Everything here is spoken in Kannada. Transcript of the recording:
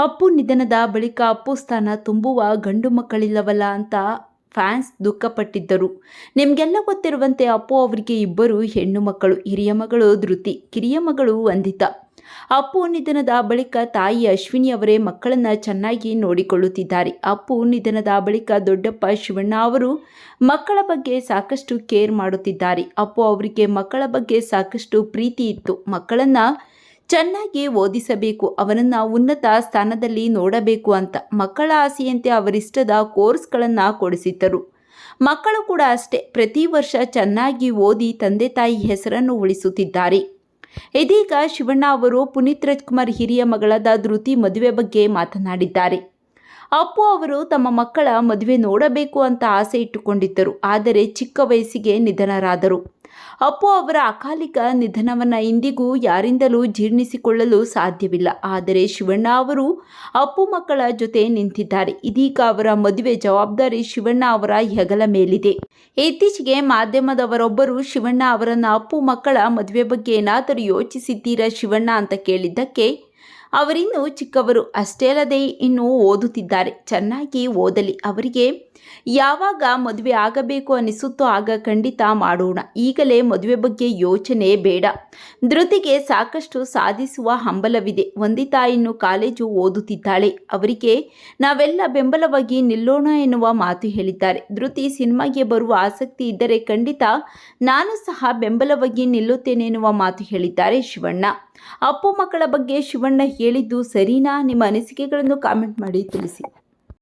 ಅಪ್ಪು ನಿಧನದ ಬಳಿಕ ಅಪ್ಪು ಸ್ಥಾನ ತುಂಬುವ ಗಂಡು ಮಕ್ಕಳಿಲ್ಲವಲ್ಲ ಅಂತ ಫ್ಯಾನ್ಸ್ ದುಃಖಪಟ್ಟಿದ್ದರು. ನಿಮಗೆಲ್ಲ ಗೊತ್ತಿರುವಂತೆ ಅಪ್ಪು ಅವರಿಗೆ ಇಬ್ಬರು ಹೆಣ್ಣು ಮಕ್ಕಳು, ಹಿರಿಯ ಮಗಳು ಧೃತಿ, ಕಿರಿಯ ಮಗಳು ವಂದಿತಾ ಅಪ್ಪು ನಿಧನದ ಬಳಿಕ ತಾಯಿ ಅಶ್ವಿನಿ ಅವರೇ ಮಕ್ಕಳನ್ನ ಚೆನ್ನಾಗಿ ನೋಡಿಕೊಳ್ಳುತ್ತಿದ್ದಾರೆ. ಅಪ್ಪು ನಿಧನದ ಬಳಿಕ ದೊಡ್ಡಪ್ಪ ಶಿವಣ್ಣ ಅವರು ಮಕ್ಕಳ ಬಗ್ಗೆ ಸಾಕಷ್ಟು ಕೇರ್ ಮಾಡುತ್ತಿದ್ದಾರೆ. ಅಪ್ಪು ಅವರಿಗೆ ಮಕ್ಕಳ ಬಗ್ಗೆ ಸಾಕಷ್ಟು ಪ್ರೀತಿ ಇತ್ತು. ಮಕ್ಕಳನ್ನ ಚೆನ್ನಾಗಿ ಓದಿಸಬೇಕು, ಅವನನ್ನು ಉನ್ನತ ಸ್ಥಾನದಲ್ಲಿ ನೋಡಬೇಕು ಅಂತ ಮಕ್ಕಳ ಆಸೆಯಂತೆ ಅವರಿಷ್ಟದ ಕೋರ್ಸ್ಗಳನ್ನು ಕೊಡಿಸಿದ್ದರು. ಮಕ್ಕಳು ಕೂಡ ಅಷ್ಟೇ, ಪ್ರತಿ ವರ್ಷ ಚೆನ್ನಾಗಿ ಓದಿ ತಂದೆ ತಾಯಿ ಹೆಸರನ್ನು ಉಳಿಸುತ್ತಿದ್ದಾರೆ. ಇದೀಗ ಶಿವಣ್ಣ ಅವರು ಪುನೀತ್ ರಾಜ್ಕುಮಾರ್ ಹಿರಿಯ ಮಗಳಾದ ಧೃತಿ ಮದುವೆ ಬಗ್ಗೆ ಮಾತನಾಡಿದ್ದಾರೆ. ಅಪ್ಪು ಅವರು ತಮ್ಮ ಮಕ್ಕಳ ಮದುವೆ ನೋಡಬೇಕು ಅಂತ ಆಸೆ ಇಟ್ಟುಕೊಂಡಿದ್ದರು, ಆದರೆ ಚಿಕ್ಕ ವಯಸ್ಸಿಗೆ ನಿಧನರಾದರು. ಅಪ್ಪು ಅವರ ಅಕಾಲಿಕ ನಿಧನವನ್ನು ಇಂದಿಗೂ ಯಾರಿಂದಲೂ ಜೀರ್ಣಿಸಿಕೊಳ್ಳಲು ಸಾಧ್ಯವಿಲ್ಲ. ಆದರೆ ಶಿವಣ್ಣ ಅವರು ಅಪ್ಪು ಮಕ್ಕಳ ಜೊತೆ ನಿಂತಿದ್ದಾರೆ. ಇದೀಗ ಅವರ ಮದುವೆ ಜವಾಬ್ದಾರಿ ಶಿವಣ್ಣ ಅವರ ಹೆಗಲ ಮೇಲಿದೆ. ಇತ್ತೀಚೆಗೆ ಮಾಧ್ಯಮದವರೊಬ್ಬರು ಶಿವಣ್ಣ ಅವರನ್ನು ಅಪ್ಪು ಮಕ್ಕಳ ಮದುವೆ ಬಗ್ಗೆ ಏನಾದರೂ ಯೋಚಿಸಿದ್ದೀರಾ ಶಿವಣ್ಣ ಅಂತ ಕೇಳಿದ್ದಕ್ಕೆ ಅವರಿನ್ನೂ ಚಿಕ್ಕವರು ಅಷ್ಟೇ ಅಲ್ಲದೆ ಇನ್ನೂ ಓದುತ್ತಿದ್ದಾರೆ. ಚೆನ್ನಾಗಿ ಓದಲಿ. ಅವರಿಗೆ ಯಾವಾಗ ಮದುವೆ ಆಗಬೇಕು ಅನಿಸುತ್ತೋ ಆಗ ಖಂಡಿತ ಮಾಡೋಣ. ಈಗಲೇ ಮದುವೆ ಬಗ್ಗೆ ಯೋಚನೆ ಬೇಡ. ಧೃತಿಗೆ ಸಾಕಷ್ಟು ಸಾಧಿಸುವ ಹಂಬಲವಿದೆ. ವಂದಿತಾ ಇನ್ನು ಕಾಲೇಜು ಓದುತ್ತಿದ್ದಾಳೆ. ಅವರಿಗೆ ನಾವೆಲ್ಲ ಬೆಂಬಲವಾಗಿ ನಿಲ್ಲೋಣ ಎನ್ನುವ ಮಾತು ಹೇಳಿದ್ದಾರೆ. ಧೃತಿ ಸಿನಿಮಾಗೆ ಬರುವ ಆಸಕ್ತಿ ಇದ್ದರೆ ಖಂಡಿತ ನಾನು ಸಹ ಬೆಂಬಲವಾಗಿ ನಿಲ್ಲುತ್ತೇನೆ ಎನ್ನುವ ಮಾತು ಹೇಳಿದ್ದಾರೆ ಶಿವಣ್ಣ. ಅಪ್ಪು ಮಕ್ಕಳ ಬಗ್ಗೆ ಶಿವಣ್ಣ ಹೇಳಿದ್ದು ಸರಿನಾ? ನಿಮ್ಮ ಅನಿಸಿಕೆಗಳನ್ನು ಕಾಮೆಂಟ್ ಮಾಡಿ ತಿಳಿಸಿ.